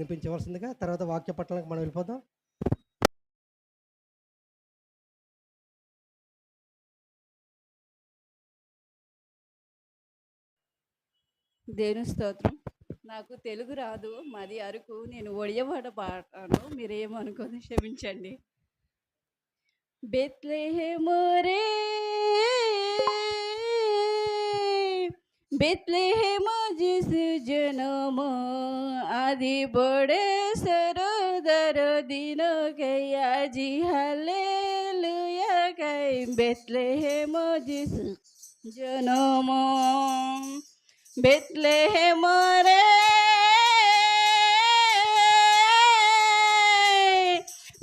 వినిపించవలసిందిగా తర్వాత వాక్య పట్టణానికి మనం వెళ్ళిపోదాం. దేవుని స్తోత్రం. నాకు తెలుగు రాదు మాది అరకు నేను ఒడియవాడ పాడతాను. మీరేమనుకోని క్షమించండి. మోరే बेतलेहेम जिस जन्म आदि बड़े सरोदर दिन गया जी हले लुया गई बेतलेहेम जिस जन्म बेतलेहेम रे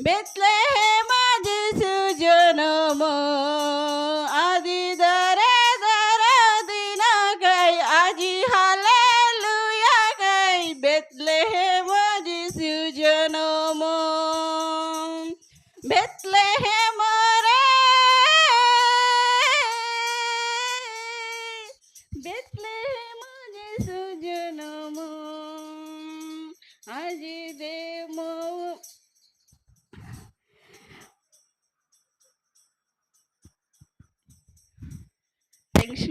बेतलेहेम जिस जन्म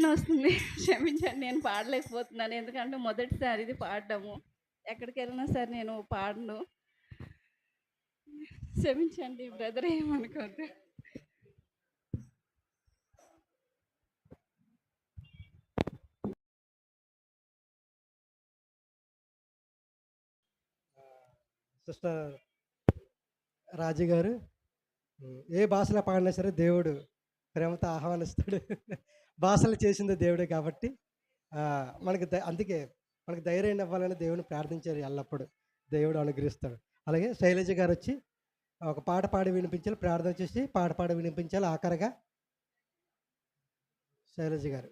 టెన్షన్ వస్తుంది క్షమించండి నేను పాడలేకపోతున్నాను. ఎందుకంటే మొదటిసారి ఇది పాడడము. ఎక్కడికి వెళ్ళినా సరే నేను పాడను. క్షమించండి బ్రదర్ ఏమనుకోద్దు సిస్టర్ రాజు గారు ఏ భాషలో పాడినా సరే దేవుడు ప్రేమతో ఆహ్వానిస్తాడు. భాషలు చేసింది దేవుడే కాబట్టి మనకి అందుకే మనకి ధైర్యం ఇవ్వాలని దేవుని ప్రార్థించారు ఎల్లప్పుడూ. దేవుడు అనుగ్రహిస్తాడు. అలాగే శైలజ గారు వచ్చి ఒక పాట పాడి వినిపించాలి ప్రార్థన చేసి పాట పాడి వినిపించాలి ఆఖరిగా. శైలజ గారు.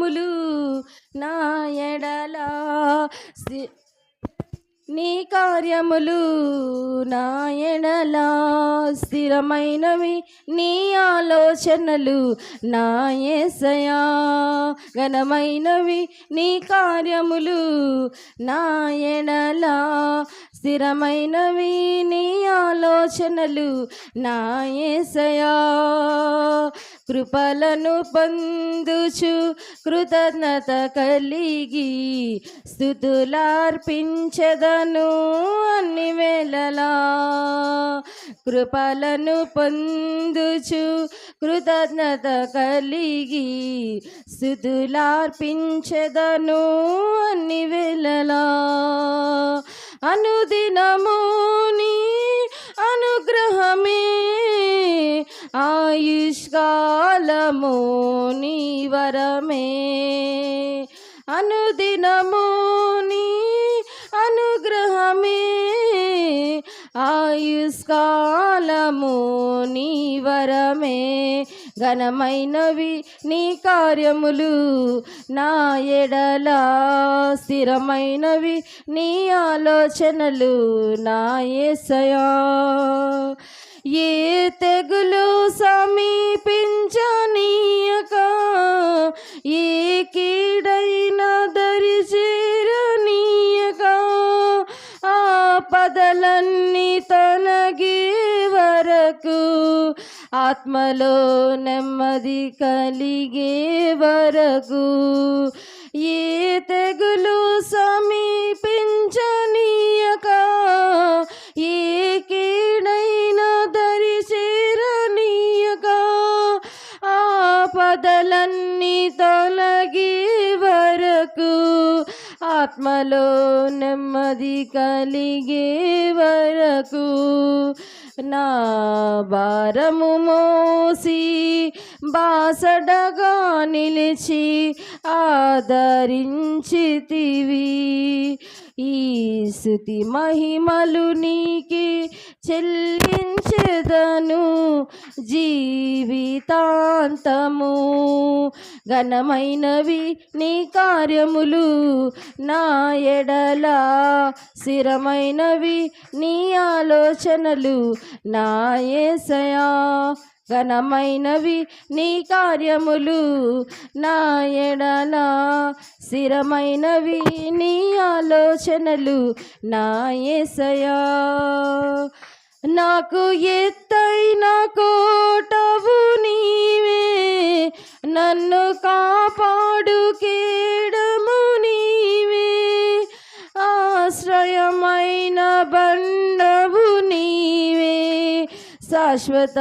ములు నా ఎడలా నీ కార్యములు నా ఎడలా స్థిరమైనవి నీ ఆలోచనలు నా ఏసయా. ఘనమైనవి నీ కార్యములు నా ఎడలా స్థిరమైనవి నీ ఆలోచనలు నాయసయా కృపలను పొందుచు కృతజ్ఞత కలిగి స్థుతులార్పించదను అన్ని వేళలా. కృపలను పొందుచు కృతజ్ఞత కలిగి స్థుతులార్పించదను అన్ని వేళలా. అనుదినముని అనుగ్రహమే. ఆయుష్కాలము నీ వరమే. అనుదినముని అనుగ్రహమే. ఆయుష్కాలము నీ వరమే. ఘనమైనవి నీ కార్యములు నా ఎడల. స్థిరమైనవి నీ ఆలోచనలు నా ఏసయా. ఏ తెగులు సమీపించనీయక ఏ కీడైన దరి చేరనీయక పదలన్నీ తొలగే వరకు ఆత్మలో నెమ్మది కలిగే వరకు ఏ తెగులు సమీపించనీయక ఏ కీడైనా దరి ఆ ఆపదలన్నీ తొలగి వరకు ఆత్మలో నెమ్మది కలిగే వరకు నా భారము మోసి బాసడగా నిలిచి ఆదరించితివి. ఈ స్థుతి మహిమలు నీకే చెల్లించెదను జీవితాంతము. ఘనమైనవి నీ కార్యములు నా ఎడల. స్థిరమైనవి నీ ఆలోచనలు నా ఏసయా. ఘనమైనవి నీ కార్యములు నా ఎడల. స్థిరమైనవి నీ ఆలోచనలు నా ఏసయా. నాకు ఎత్తైన కోటవు నీవే. నన్ను కాపాడు కేడము నీవే. ఆశ్రయమైన బండవు నీవే. శాశ్వత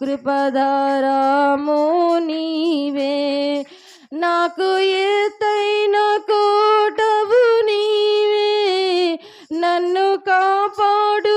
కృపధారాము నీవే. నాకు ఎత్తైన కోటవు నీవే. నన్ను కాపాడు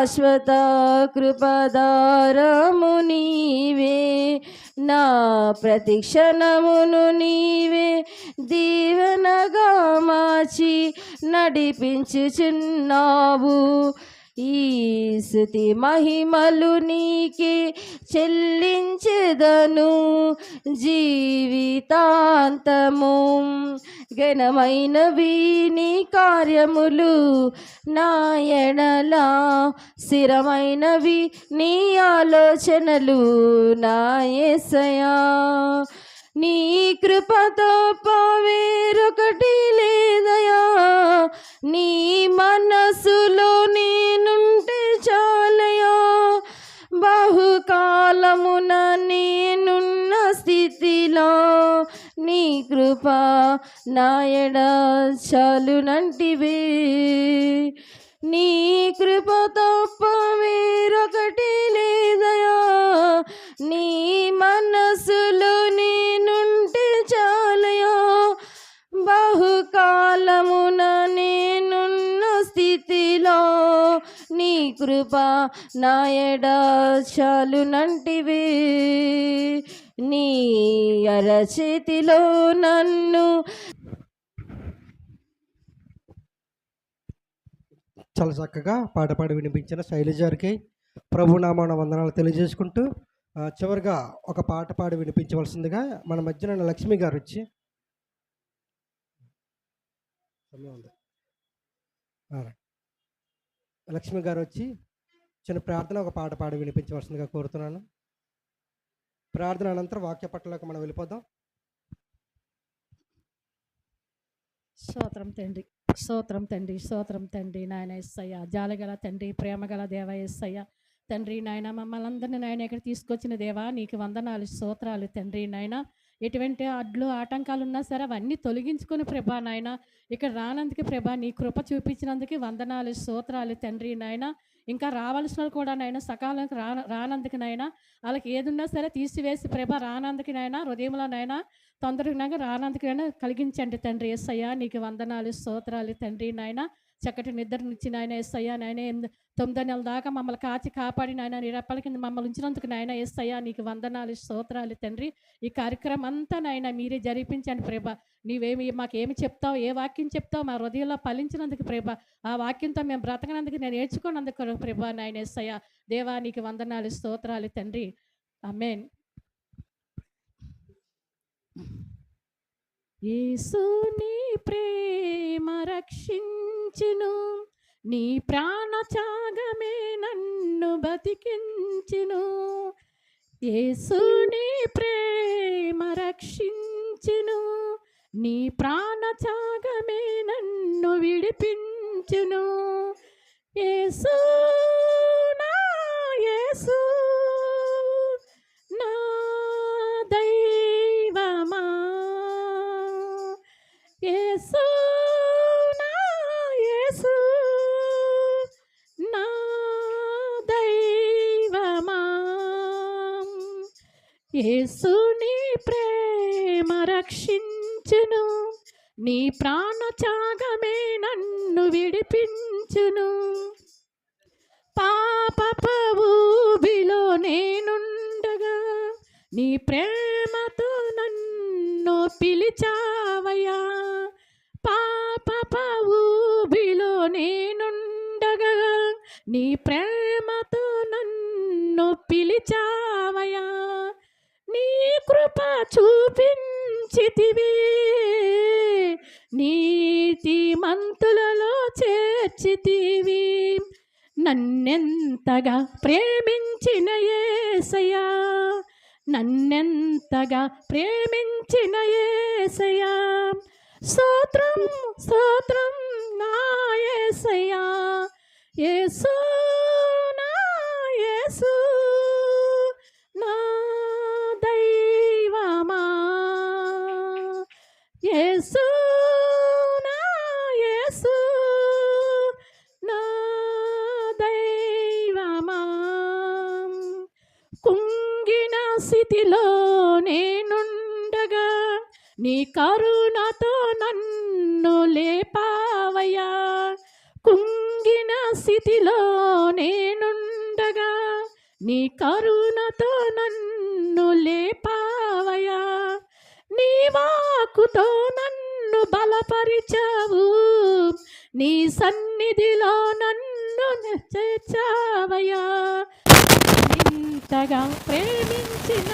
శాశ్వత కృపధారము నీవే. నా ప్రతిక్షణమును నీవే. దీవెనగా మార్చి నడిపించుచున్నావు. ఈ స్థుతి మహిమలు నీకే చెల్లించెదను జీవితాంతము. ఘనమైనవి నీ కార్యములు నాయనలా. స్థిరమైనవి నీ ఆలోచనలు నాయసయా. నీ కృపతో తప్ప వేరొకటి లేదయా? నీ మనసులో నేనుంటే చాలయా? బహుకాలమున నేనున్న స్థితిలో నీ కృప నాయడ చాలునంటివే? నీ కృప తప్ప వేరొకటి లేదయా? నీ మనసులో కృప నాయడా చాలునంటివే నీ అరచేతిలో నన్ను చాలా చక్కగా పాట పాడి వినిపించిన శైలజారికి ప్రభునామాన వందనాలు తెలియజేసుకుంటూ చివరిగా ఒక పాట పాడి వినిపించవలసిందిగా మన మధ్యన ఉన్న లక్ష్మి గారు వచ్చి సమయం ఉంది. లక్ష్మి గారు వచ్చి చిన్న ప్రార్థన ఒక పాట పాడి వినిపించవలసిందిగా కోరుతున్నాను. ప్రార్థన అనంతరం వాక్య మనం వెళ్ళిపోదాం. స్తోత్రం తండ్రి స్తోత్రం తండ్రి స్తోత్రం తండ్రి నాయన ఎస్సయ్య జాలగల తండ్రి ప్రేమగల దేవ ఎస్సయ్య తండ్రి నాయన మమ్మల్ని అందరినీ నాయన ఇక్కడ తీసుకొచ్చిన దేవా నీకు వందనాలు స్తోత్రాలు తండ్రి నాయన. ఎటువంటి అడ్లు ఆటంకాలు ఉన్నా సరే అవన్నీ తొలగించుకొని ప్రభా నాయన ఇక్కడ రానందుకు ప్రభా నీ కృప చూపించినందుకు వందనాలు స్తోత్రాలు తండ్రి నాయన. ఇంకా రావాల్సిన వాళ్ళు కూడా నాయన సకాలంకి రా రానందుకు నాయన. వాళ్ళకి ఏదున్నా సరే తీసివేసి ప్రభ రానందుకు నాయన హృదయంలో నాయన తొందరగా రానందుకైనా కలిగించండి తండ్రి ఎస్సయ్య నీకు వందనాలు స్తోత్రాలు తండ్రి నాయన. చక్కటి నిద్రనిచ్చి నాయన ఎస్సయ్య నాయన తొమ్మిది నెలల దాకా మమ్మల్ని కాచి కాపాడి నాయన నిరప్పల కింద మమ్మల్ని ఉంచినందుకు నాయన ఎస్సయ్య నీకు వందనాలు స్తోత్రాలు తండ్రి. ఈ కార్యక్రమం అంతా నాయన మీరే జరిపించండి ప్రభ. నీవేమి మాకేమి చెప్తావు ఏ వాక్యం చెప్తావు మా హృదయంలో ఫలించినందుకు ప్రభ. ఆ వాక్యంతో మేము బ్రతకనందుకు నేను నేర్చుకున్నందుకు ప్రభ నాయన ఎస్సయ్య దేవా నీకు వందనాలు స్తోత్రాలు తండ్రి. అమేన్ యేసు నీ ప్రేమ రక్షించును. నీ ప్రాణ త్యాగమే నన్ను బతికించును. యేసు నీ ప్రేమ రక్షించును. నీ ప్రాణ త్యాగమే నన్ను విడిపించును. యేసు నా యేసు యేసు నీ ప్రేమ రక్షించును. నీ ప్రాణత్యాగమే నన్ను విడిపించును. పాప ఊబిలో నేనుండగా నీ ప్రేమతో నన్ను పిలిచావయా పాప ఊబిలో నేనుండగా నీ ప్రేమతో నన్ను పిలిచా చూపించితివి. నీతి మంతులలో చేర్చితివి. నన్నెంతగా ప్రేమించిన ఏసయా నన్నెంతగా ప్రేమించిన ఏసయా స్తోత్రం స్తోత్రం నా ఏసయ్యా. యేసు నా కరుణతో నన్ను లేపావయ్యా. కుంగిన స్థితిలో నేనుండగా నీ కరుణతో నన్ను లేపావయ్యా. నీ వాకుతో నన్ను బలపరిచావు. నీ సన్నిధిలో నన్ను చేర్చావయ్యా ఇంతగా ప్రేమించిన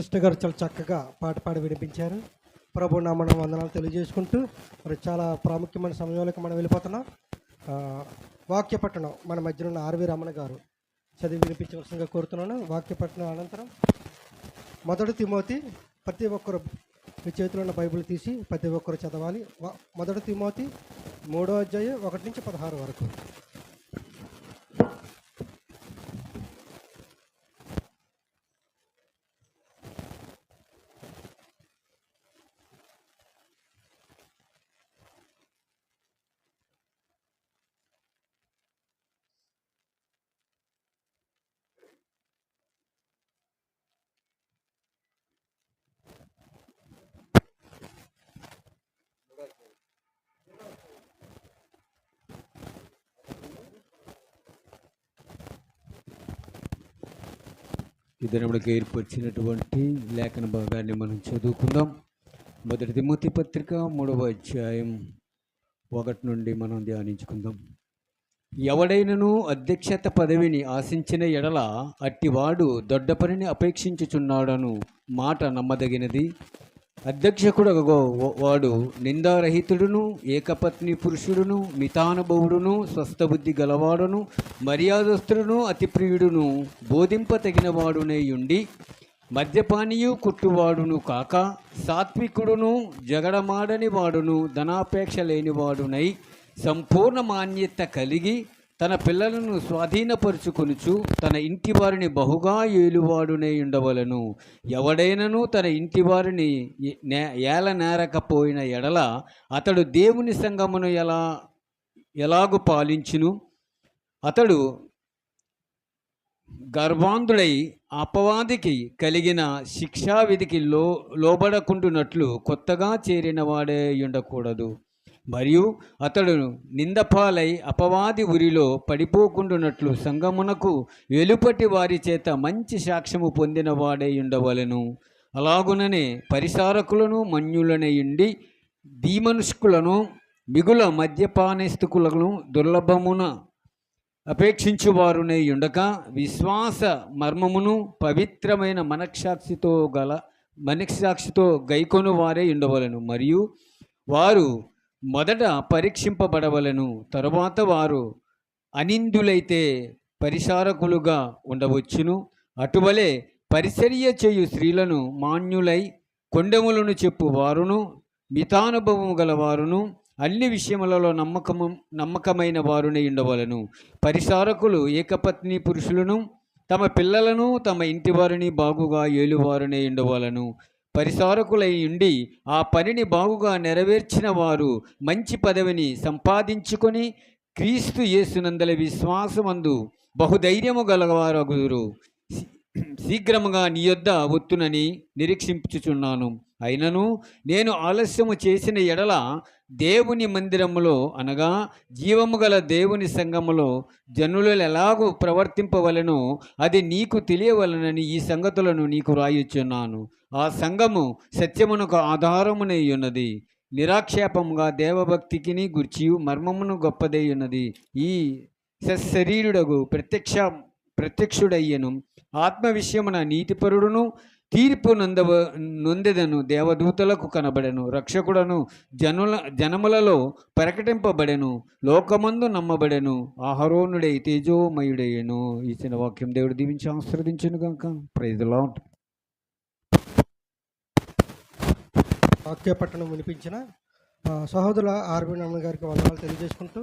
సిస్టర్ గారు చాలా చక్కగా పాట పాడి వినిపించారు. ప్రభు నామన వందనాలు తెలియజేసుకుంటూ మరి చాలా ప్రాముఖ్యమైన సమయంలోకి మనం వెళ్ళిపోతున్నాం. వాక్యపట్టణం వాక్య పట్టణం మన మధ్యన ఉన్న ఆర్వి రమణ గారు చదివి వినిపించవలసిందిగా కోరుతున్నాను. వాక్య పట్టణం అనంతరం మొదటి తిమోతి ప్రతి ఒక్కరు మీ చేతిలో ఉన్న బైబిల్ తీసి ప్రతి ఒక్కరు చదవాలి. మొదటి తిమోతి మూడో అధ్యాయం ఒకటి నుంచి పదహారు వరకు. దినములకు ఏర్పరిచినటువంటి లేఖన భాగాన్ని మనం చదువుకుందాం. మొదటి తిమోతి పత్రిక మూడవ అధ్యాయం ఒకటి నుండి మనం ధ్యానించుకుందాం. ఎవడైనను అధ్యక్షత పదవిని ఆశించిన ఎడల అట్టివాడు దొడ్డ పనిని అపేక్షించుచున్నాడను మాట నమ్మదగినది. అధ్యక్షకుడు వాడు నిందారహితుడును ఏకపత్ని పురుషుడును మితానుభవుడును స్వస్థబుద్ధి గలవాడును మర్యాదస్తుడును అతి ప్రియుడును ఉండి మద్యపానీయు కుట్టువాడును కాక సాత్వికుడును జగడమాడని వాడును ధనాపేక్ష లేనివాడునై సంపూర్ణ మాన్యత కలిగి తన పిల్లలను స్వాధీనపరుచుకొనుచు తన ఇంటి వారిని బహుగా ఏలువాడునే ఉండవలను. ఎవడైనను తన ఇంటి వారిని నే- ఏల నేరకపోయిన ఎడల అతడు దేవుని సంగమును ఎలా ఎలాగు పాలించును? అతడు గర్భాంధుడై అపవాదికి కలిగిన శిక్షావిధికి లో లోబడకుంటున్నట్లు కొత్తగా చేరిన వాడే ఉండకూడదు. మరియు అతడు నిందపాలై అపవాది ఉరిలో పడిపోకుండునట్లు సంగమునకు వెలుపటి వారి చేత మంచి సాక్ష్యము పొందిన వాడే అలాగుననే పరిసారకులను మన్యులనయుండి దీమనుష్కులను మిగుల మద్యపానస్తుకులను దుర్లభమున అపేక్షించువారునై ఉండక విశ్వాస మర్మమును పవిత్రమైన మనక్షాక్షితో గల మనక్షాక్షితో గైకొను వారే ఉండవలను. మరియు వారు మొదట పరీక్షింపబడవలను. తరువాత వారు అనిందులైతే పరిసారకులుగా ఉండవచ్చును. అటువలే పరిచర్య చేయు స్త్రీలను మాన్యులై కొండెములను చెప్పు వారును మితానుభవము గలవారును అన్ని విషయములలో నమ్మకము నమ్మకమైన వారునే ఉండవలను. పరిసారకులు ఏకపత్ని పురుషులను తమ పిల్లలను తమ ఇంటి వారిని బాగుగా ఏలువారునే ఉండవలను. పరిసారకులై ఉండి ఆ పనిని బాగుగా నెరవేర్చిన వారు మంచి పదవిని సంపాదించుకొని క్రీస్తు యేసునందల విశ్వాసమందు బహుధైర్యము గలవారగుదురు. శీఘ్రముగా నీ యొద్ద వత్తునని నిరీక్షించుచున్నాను. అయినను నేను ఆలస్యము చేసిన ఎడల దేవుని మందిరములో అనగా జీవము గల దేవుని సంఘములో జనులు ఎలాగూ ప్రవర్తింపవలెనో అది నీకు తెలియవలనని ఈ సంగతులను నీకు రాయుచున్నాను ఆ సంఘము సత్యమునకు ఆధారమునై ఉన్నది. నిరాక్షేపముగా దేవభక్తికిని గుర్చి మర్మమును గొప్పదై ఉన్నది. ఈ సశరీరుడగు ప్రత్యక్ష ప్రత్యక్షుడయ్యను. ఆత్మ విషయమున నీతిపరుడును తీర్పు నొందవ నొందెదను దేవదూతలకు కనబడెను రక్షకుడను జనుల జనములలో ప్రకటింపబడెను లోకమందు నమ్మబడెను ఆహరోనుడై తేజోమయుడయ్యను. ఇచ్చిన వాక్యం దేవుడు దీవించి ఆశీర్వదించును కనుక ప్రైజ్ లాట్ వాక్య పట్టణం వినిపించిన సహోదరుల ఆర్బి నమ్మ గారికి వందనాలు తెలియజేసుకుంటూ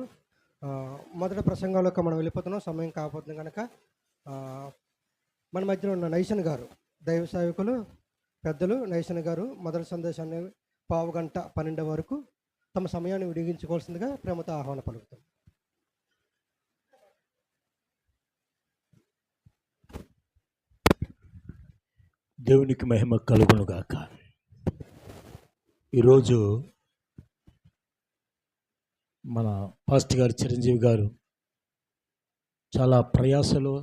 మొదటి ప్రసంగంలోకి మనం వెళ్ళిపోతున్నాం. సమయం కాకపోతుంది కనుక మన మధ్యలో ఉన్న నైషన్ గారు దైవ సేవకులు పెద్దలు నైషన్ గారు మొదటి సందేశాన్ని పావు గంట పన్నెండు వరకు తమ సమయాన్ని వినియోగించుకోవాల్సిందిగా ప్రేమతో ఆహ్వాన పలుకుతాం దేవునికి మహిమ కలుగునుగాక. ఈరోజు మన పాస్ట్ గారు చిరంజీవి గారు చాలా ప్రయాసలో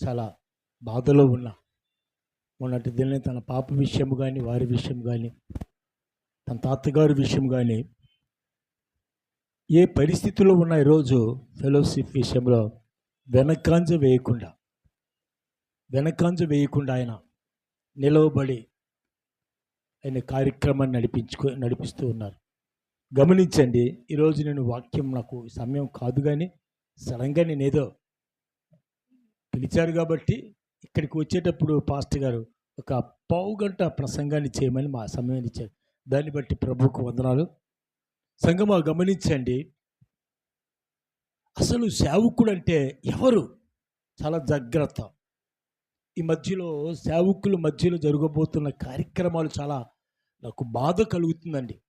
చాలా బాధలో ఉన్న. మొన్నటి దిన తన పాప విషయం కానీ వారి విషయం కానీ తన తాతగారి విషయం కానీ ఏ పరిస్థితుల్లో ఉన్న ఈరోజు ఫెలోషిప్ విషయంలో వెనకాంజ వేయకుండా వెనకాంజ వేయకుండా ఆయన నిలవబడి ఆయన కార్యక్రమాన్ని నడిపించుకో నడిపిస్తూ ఉన్నారు. గమనించండి ఈరోజు నేను వాక్యం నాకు సమయం కాదు కానీ సడన్గా నేను ఏదో పిలిచారు కాబట్టి ఇక్కడికి వచ్చేటప్పుడు పాస్టర్ గారు ఒక పావు గంట ప్రసంగాన్ని చేయమని మా సమయాన్ని ఇచ్చారు. దాన్ని బట్టి ప్రభువుకు వందనాలు. సంగమా గమనించండి. అసలు సేవకుడు అంటే ఎవరు? చాలా జాగ్రత్త. ఈ మధ్యలో సేవకుల మధ్యలో జరగబోతున్న కార్యక్రమాలు చాలా నాకు బాధ కలుగుతుందండి.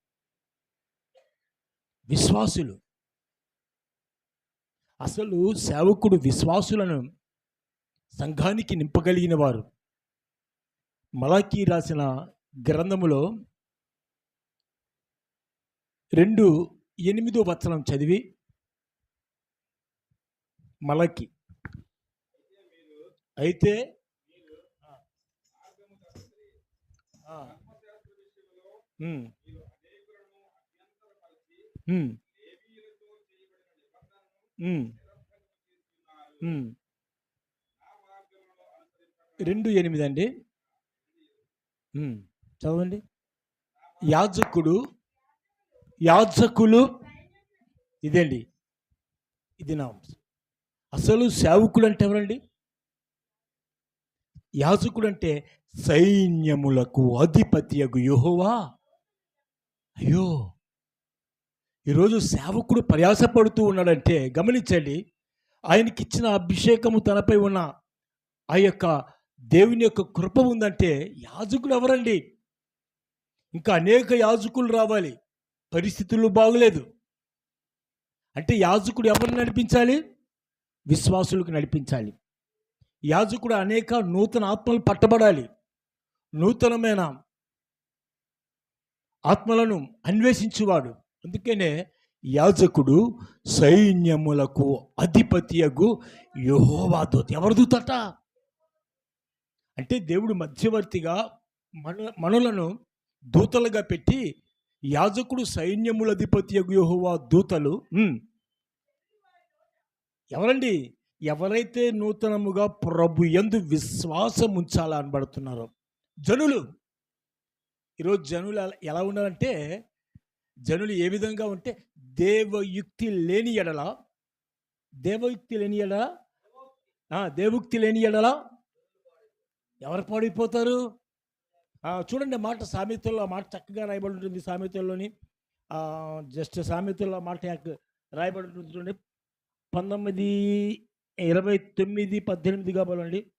విశ్వాసులు. అసలు సేవకుడు విశ్వాసులను సంఘానికి నింపగలిగిన వారు మలాకీ రాసిన గ్రంథములో రెండు ఎనిమిదో వచనం చదివి మలకి అయితే ఆ. రెండు ఎనిమిది అండి. చదవండి. యాజకుడు యాజకులు ఇదండి ఇది నా. అసలు సేవకుడు అంటే ఎవరండి? యాజకుడు అంటే సైన్యములకు అధిపతియగు యెహోవా. అయ్యో! ఈరోజు సేవకుడు ప్రయాసపడుతూ ఉన్నాడంటే గమనించండి. ఆయనకిచ్చిన అభిషేకము తనపై ఉన్న ఆ యొక్క దేవుని యొక్క కృప ఉందంటే యాజకులు ఎవరండి? ఇంకా అనేక యాజకులు రావాలి. పరిస్థితులు బాగలేదు. అంటే యాజకుడు ఎవరిని నడిపించాలి? విశ్వాసులకు నడిపించాలి. యాజకుడు అనేక నూతన ఆత్మలు పట్టబడాలి. నూతనమైన ఆత్మలను అన్వేషించువాడు. అందుకనే యాజకుడు సైన్యములకు అధిపతియగు యెహోవా దూత ఎవరు దూతట? అంటే దేవుడు మధ్యవర్తిగా మన మనలను దూతలుగా పెట్టి యాజకుడు సైన్యముల అధిపతియగు యెహోవా దూతలు ఎవరండి? ఎవరైతే నూతనముగా ప్రభు ఎందు విశ్వాసం ఉంచాలా అనబడుతున్నారో జనులు. ఈరోజు జనులు ఎలా- ఎలా ఉన్నారంటే జనులు ఏ విధంగా ఉంటే దేవయుక్తి లేని ఎడల దేవయుక్తి లేని ఎడల ఆ, దేవయుక్తి లేని ఎడల ఎవరు పాడైపోతారు? చూడండి మాట సామెతల్లో మాట చక్కగా రాయబడి ఉంటుంది. సామెతల్లోని జస్ట్ సామెతల్లో మాట యాక్- రాయబడి ఉంటుంది చూడండి. పంతొమ్మిది ఇరవై తొమ్మిది పద్దెనిమిది కాబోలండి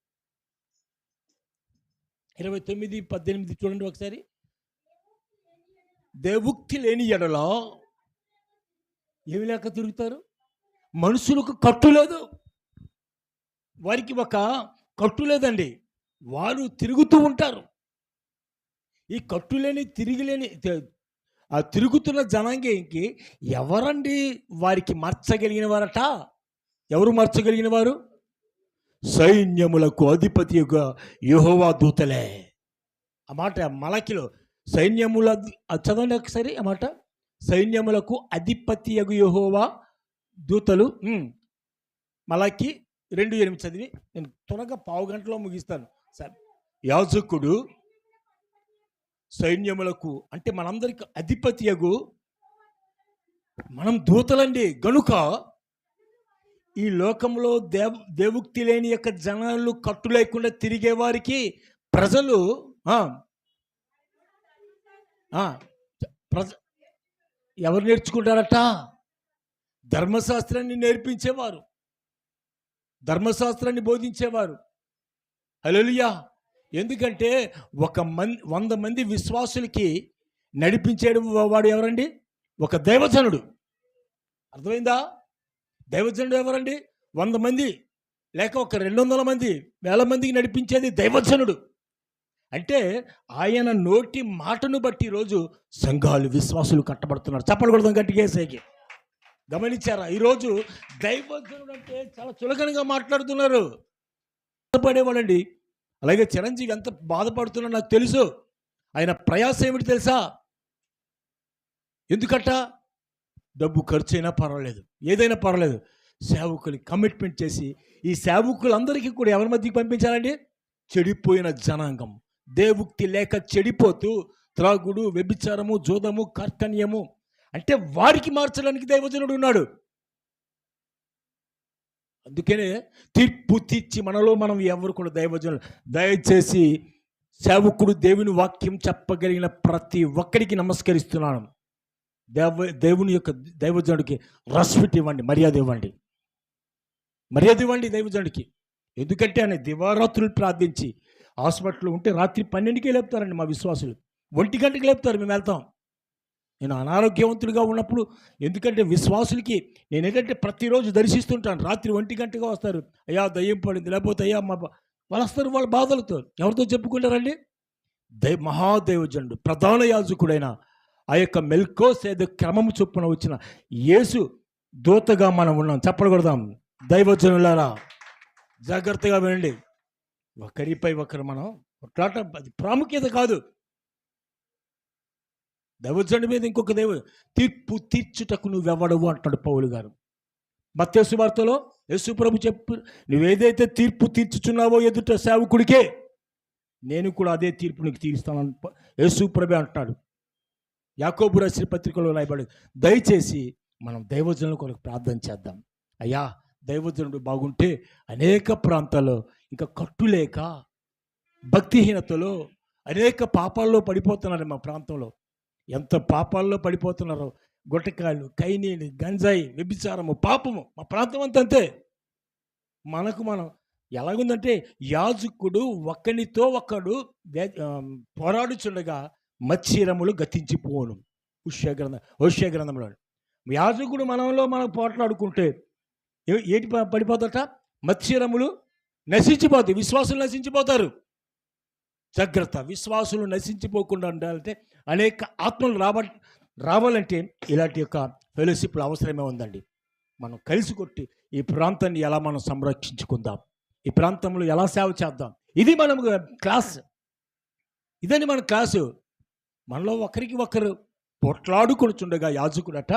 ఇరవై తొమ్మిది పద్దెనిమిది చూడండి ఒకసారి. దేవుక్తి లేని ఎడలో ఏమి లేక తిరుగుతారు? మనుషులకు కట్టు లేదు. వారికి ఒక కట్టు లేదండి. వారు తిరుగుతూ ఉంటారు. ఈ కట్టు లేని తిరిగిలేని ఆ తిరుగుతున్న జనాంగంకి ఎవరండి వారికి మార్చగలిగిన వారట ఎవరు మార్చగలిగిన వారు సైన్యములకు అధిపతి యొక్క యుహోవా దూతలే. ఆ మాట మలకిలో సైన్యముల చదవండి ఒకసారి ఆ మాట. సైన్యములకు అధిపతియగు యెహోవా దూతలు. మలకి రెండు ఎనిమిది చదివి నేను త్వరగా పావు గంటలో ముగిస్తాను. యాజకుడు సైన్యములకు అంటే మనందరికి అధిపతియగు మనం దూతలండి. గనుక ఈ లోకంలో దేవ దేవుక్తి లేని యొక్క జనాలు కట్టు లేకుండా తిరిగే వారికి ప్రజలు ప్రజ ఎవరు నేర్చుకుంటారట? ధర్మశాస్త్రాన్ని నేర్పించేవారు. ధర్మశాస్త్రాన్ని బోధించేవారు. హలోలియా ఎందుకంటే ఒక మంది వంద మంది విశ్వాసులకి నడిపించేడు వాడు ఎవరండి? ఒక దైవజనుడు. అర్థమైందా? దైవజనుడు ఎవరండి? వంద మంది లేక ఒక రెండు వందల మంది వేల మందికి నడిపించేది దైవజనుడు. అంటే ఆయన నోటి మాటను బట్టి ఈరోజు సంఘాలు విశ్వాసులు కట్టబడుతున్నారు. చెప్పకూడదు గట్టిగేసేకి గమనించారా? ఈరోజు దైవజనుడు అంటే చాలా చులకనగా మాట్లాడుతున్నారు. బాధపడేవాడండి అలాగే చిరంజీవి ఎంత బాధపడుతున్నా నాకు తెలుసు. ఆయన ప్రయాస ఏమిటి తెలుసా? ఎందుకట? డబ్బు ఖర్చు అయినా పర్వాలేదు. ఏదైనా పర్వాలేదు. సేవకులు కమిట్మెంట్ చేసి ఈ సేవకులందరికీ కూడా ఎవరి మధ్యకి పంపించాలండి? చెడిపోయిన జనాంగం. దేవుక్తి లేక చెడిపోతూ త్రాగుడు వ్యభిచారము జోదము కార్కన్యము అంటే వారికి మార్చడానికి దైవజనుడు ఉన్నాడు. అందుకనే తీర్పు తీర్చి మనలో మనం ఎవరు కూడా దైవజనులు. దయచేసి సేవకుడు దేవుని వాక్యం చెప్పగలిగిన ప్రతి ఒక్కరికి నమస్కరిస్తున్నాను. దేవ దేవుని యొక్క దైవజనుడికి రెస్పెక్ట్ ఇవ్వండి మర్యాద ఇవ్వండి. మర్యాద ఇవ్వండి దైవజనుడికి. ఎందుకంటే ఆయన దివారాత్రులు ప్రార్థించి హాస్పిటల్ ఉంటే రాత్రి పన్నెండుకే లేపుతారండి మా విశ్వాసులు. ఒంటి గంటకి లేపుతారు మేము వెళ్తాం. నేను అనారోగ్యవంతుడిగా ఉన్నప్పుడు ఎందుకంటే విశ్వాసులకి నేను ఏంటంటే ప్రతిరోజు దర్శిస్తుంటాను. రాత్రి ఒంటి గంటగా వస్తారు. అయ్యా దయ్యం పడింది. లేకపోతే అయ్యా మా వాళ్ళు వస్తారు వాళ్ళ బాధలతో. ఎవరితో చెప్పుకుంటారండి? దై మహాదేవజనుడు ప్రధాన యాజకుడైన ఆ యొక్క మెల్కో సేద క్రమము చొప్పున వచ్చిన యేసు దూతగా మనం ఉన్నాం. చెప్పకూడదాం దైవజనులారా జాగ్రత్తగా వినండి. ఒకరిపై ఒకరు మనం కొట్లాట అది ప్రాముఖ్యత కాదు. దైవజనుడి మీద ఇంకొక దైవ తీర్పు తీర్చుటకు నువ్వెవడవు? అంటాడు పౌలు గారు. మత్స్సు వార్తలో యేసు ప్రభు చెప్పు నువ్వేదైతే తీర్పు తీర్చుచున్నావో ఎదుట సేవకుడికే నేను కూడా అదే తీర్పు నీకు తీరుస్తానని ప- యేసు అంటున్నాడు యాకోబు రాసిన పత్రికలో రాయబడి దయచేసి మనం దైవజనుల కొరకు ప్రార్థన చేద్దాం. అయ్యా దైవజనుడు బాగుంటే అనేక ప్రాంతాల్లో ఇంకా కట్టులేక భక్తిహీనతలో అనేక పాపాల్లో పడిపోతున్నారు మా ప్రాంతంలో. ఎంత పాపాల్లో పడిపోతున్నారో. గుటకాళ్ళు కైనీళ్ళు గంజాయి వ్యభిచారము పాపము. మా ప్రాంతం అంత అంతే. మనకు మనం ఎలాగుందంటే యాజకుడు ఒకనితో ఒకడు పోరాడుచుండగా మత్స్యరములు గతించిపోను. ఉష్య ఉష్యగ్రంథంలో యాజకుడు మనంలో మనం పోట్లాడుకుంటే ఏటి పడిపోతట పడిపోతాట? మత్స్యరములు నశించిపోతాయి విశ్వాసం నశించిపోతారు. జాగ్రత్త. విశ్వాసులు నశించిపోకుండా ఉండాలంటే అనేక ఆత్మలు రావ రావాలంటే ఇలాంటి యొక్క ఫెలోషిప్లు అవసరమే ఉందండి. మనం కలిసి కొట్టి ఈ ప్రాంతాన్ని ఎలా మనం సంరక్షించుకుందాం? ఈ ప్రాంతంలో ఎలా సేవ చేద్దాం? ఇది మనం క్లాస్. ఇదని మన క్లాసు. మనలో ఒకరికి ఒకరు పొట్లాడుకొనిచుండగా యాజకుడట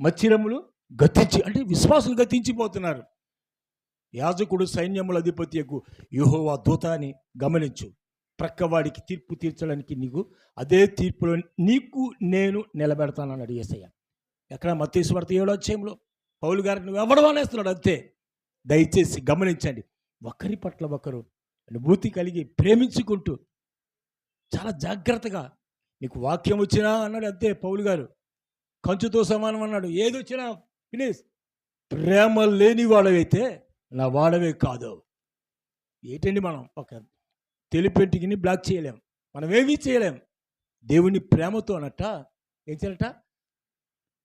మచ్చిరములు గతించి అంటే విశ్వాసులు గతించిపోతున్నారు. యాజకుడు సైన్యముల అధిపతి యుహోవా దూత అని గమనించు. ప్రక్కవాడికి తీర్పు తీర్చడానికి నీకు అదే తీర్పులో నీకు నేను నిలబెడతానని అడిగేసయ్య ఎక్కడ మత్తీశ్వర్త ఏడో అధ్యాయంలో పౌలు గారిని నువ్వు ఎవడు అనేస్తున్నాడు అంతే. దయచేసి గమనించండి. ఒకరి పట్ల ఒకరు అనుభూతి కలిగి ప్రేమించుకుంటూ చాలా జాగ్రత్తగా నీకు వాక్యం వచ్చినా అన్నాడు అంతే పౌలు గారు. కంచుతో సమానం అన్నాడు. ఏది వచ్చినా ఫినిష్. ప్రేమ లేని వాడవైతే నా వాడవే కాదు. ఏంటండి మనం? ఒక తెలిపెట్టుకుని బ్లాక్ చేయలేం. మనం ఏమీ చేయలేం. దేవుని ప్రేమతో అనట ఏం చేయాలట?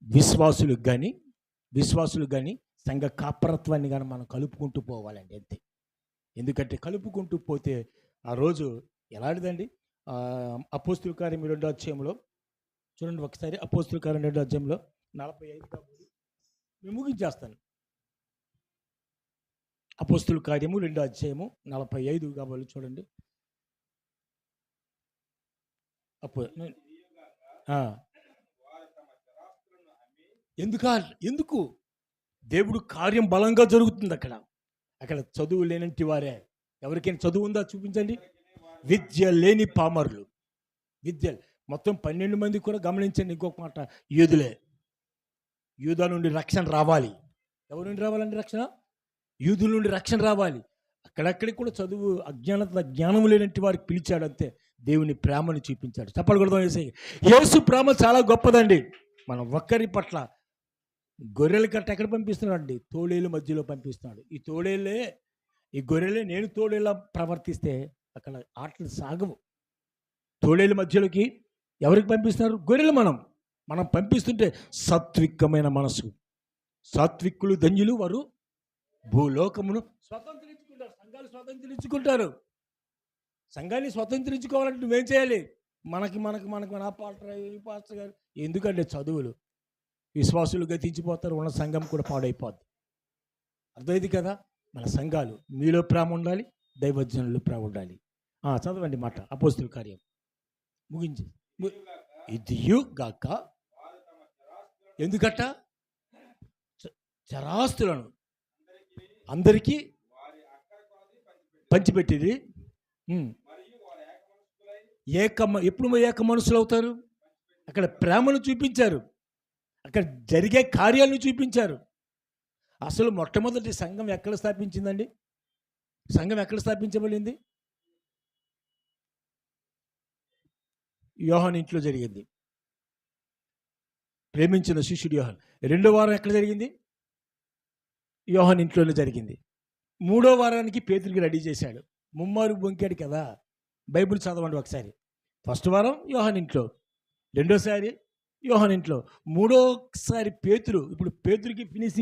విశ్వాసులకు కానీ విశ్వాసులు కానీ సంఘ కాపరత్వాన్ని కానీ మనం కలుపుకుంటూ పోవాలండి అంతే. ఎందుకంటే కలుపుకుంటూ పోతే ఆ రోజు ఎలాంటిదండి? అపోస్తుల కార్యం రెండో అధ్యాయంలో చూడండి ఒకసారి అపోస్తుల కార్యం రెండో అధ్యాయంలో నలభై ఐదు కాబట్టి మేము ముగించేస్తాను. అపోస్తుల కార్యము రెండో అధ్యాయము నలభై ఐదు కాబట్టి చూడండి. అపో ఆ. ఎందుక? ఎందుకు? దేవుడు కార్యం బలంగా జరుగుతుంది అక్కడ. అక్కడ చదువు లేనంటి వారే. ఎవరికైనా చదువు ఉందా చూపించండి. విద్య లేని పామరులు. విద్య మొత్తం పన్నెండు మంది కూడా గమనించండి ఇంకొక మాట. యూదులే. యూదా నుండి రక్షణ రావాలి. ఎవరి నుండి రావాలండి రక్షణ? యూదుల నుండి రక్షణ రావాలి. అక్కడక్కడికి కూడా చదువు అజ్ఞానత జ్ఞానం లేనట్టు వారికి పిలిచాడు అంతే దేవుని ప్రేమను చూపించాడు. చెప్పకూడదు వేసే యేసు ప్రేమ చాలా గొప్పదండి. మనం ఒక్కరి పట్ల గొర్రెల కట్ట ఎక్కడ పంపిస్తున్నాడు అండి తోడేలు మధ్యలో పంపిస్తున్నాడు. ఈ తోడేళ్ళే ఈ గొర్రెలే నేను తోడేలా ప్రవర్తిస్తే అక్కడ ఆటలు సాగవు. తోడేళ్ళ మధ్యలోకి ఎవరికి పంపిస్తున్నారు? గొర్రెలు మనం. మనం పంపిస్తుంటే సాత్వికమైన మనసు. సాత్విక్కులు ధన్యులు వారు భూలోకమును స్వతంత్రించుకుంటారు. సంఘాలు స్వతంత్రించుకుంటారు. సంఘాన్ని స్వతంత్రించుకోవాలంటే నువ్వేం చేయాలి? మనకి మనకి మనకి మన ఆ పాస్టర్ ఈ పాస్టర్ గారు. ఎందుకంటే చదువులు. విశ్వాసులు గతించిపోతారు ఉన్న సంఘం కూడా పాడైపోద్ది. అర్థమైంది కదా? మన సంఘాలు. మీలో ప్రేమ ఉండాలి దైవజనులు ప్రేమ ఉండాలి. చదవండి మాట. అపోస్తుల కార్యం. ముగించి. ఇది గాక. ఎందుకట? చ- చరాస్తులను. అందరికీ. పంచిపెట్టింది. ఏక ఎప్పుడు ఏక మనుషులు అవుతారు? అక్కడ ప్రేమను చూపించారు. అక్కడ జరిగే కార్యాలను చూపించారు. అసలు మొట్టమొదటి సంఘం ఎక్కడ స్థాపించిందండి? సంఘం ఎక్కడ స్థాపించబడింది? యోహన్ ఇంట్లో జరిగింది. ప్రేమించిన శిష్యుడు యోహన్. రెండో వారం ఎక్కడ జరిగింది? యోహన్ ఇంట్లోనే జరిగింది. మూడో వారానికి పేతురికి రెడీ చేశాడు. ముమ్మారు బొంకాడు కదా? బైబిల్ చదవండి ఒకసారి. ఫస్ట్ వారం యోహన్ ఇంట్లో రెండోసారి యోహన్ ఇంట్లో మూడోసారి పేతురు. ఇప్పుడు పేతురికి ఫినిషింగ్